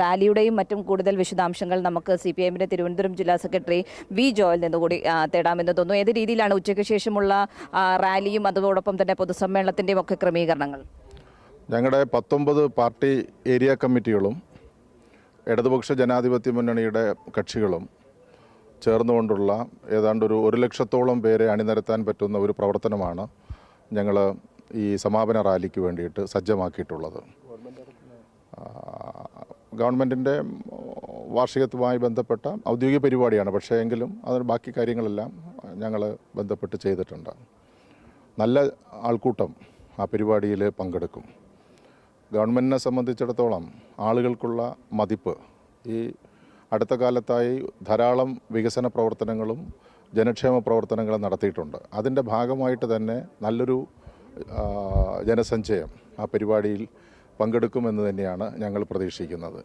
റാലിയുടെയും മറ്റും കൂടുതൽ വിശദാംശങ്ങൾ നമുക്ക് സി പി എമ്മിന്റെ തിരുവനന്തപുരം ജില്ലാ സെക്രട്ടറി വി ജോയിൽ നിന്നുകൂടി കൂടി തേടാമെന്ന് തോന്നുന്നു. ഏത് രീതിയിലാണ് ഉച്ചയ്ക്ക് ശേഷമുള്ള റാലിയും അതോടൊപ്പം തന്നെ പൊതുസമ്മേളനത്തിന്റെയും ഒക്കെ ക്രമീകരണങ്ങൾ? ഞങ്ങളുടെ പത്തൊമ്പത് പാർട്ടി ഏരിയ കമ്മിറ്റികളും ഇടതുപക്ഷ ജനാധിപത്യ മുന്നണിയുടെ കക്ഷികളും ചേർന്നുകൊണ്ടുള്ള ഏതാണ്ട് ഒരു ഒരു ലക്ഷത്തോളം പേരെ അണിനിരത്താൻ പറ്റുന്ന ഒരു പ്രവർത്തനമാണ് ഞങ്ങൾ ഈ സമാപന റാലിക്ക് വേണ്ടിയിട്ട് സജ്ജമാക്കിയിട്ടുള്ളത്. ഗവൺമെന്റിന്റെ വാർഷികത്തുമായി ബന്ധപ്പെട്ട ഔദ്യോഗിക പരിപാടിയാണ്. പക്ഷേ എങ്കിലും അതിന് ബാക്കി കാര്യങ്ങളെല്ലാം ഞങ്ങൾ ബന്ധപ്പെട്ട് ചെയ്തിട്ടുണ്ട്. നല്ല ആൾക്കൂട്ടം ആ പരിപാടിയിൽ പങ്കെടുക്കും. ഗവൺമെന്റിനെ സംബന്ധിച്ചിടത്തോളം ആളുകൾക്കുള്ള മതിപ്പ് ഈ അടുത്ത കാലത്തായി ധാരാളം വികസന പ്രവർത്തനങ്ങളും ജനക്ഷേമ പ്രവർത്തനങ്ങളും നടത്തിയിട്ടുണ്ട്. അതിന്റെ ഭാഗമായിട്ട് തന്നെ നല്ലൊരു ജനസഞ്ചയം ആ പരിപാടിയിൽ പങ്കെടുക്കുമെന്ന് തന്നെയാണ് ഞങ്ങൾ പ്രതീക്ഷിക്കുന്നത്.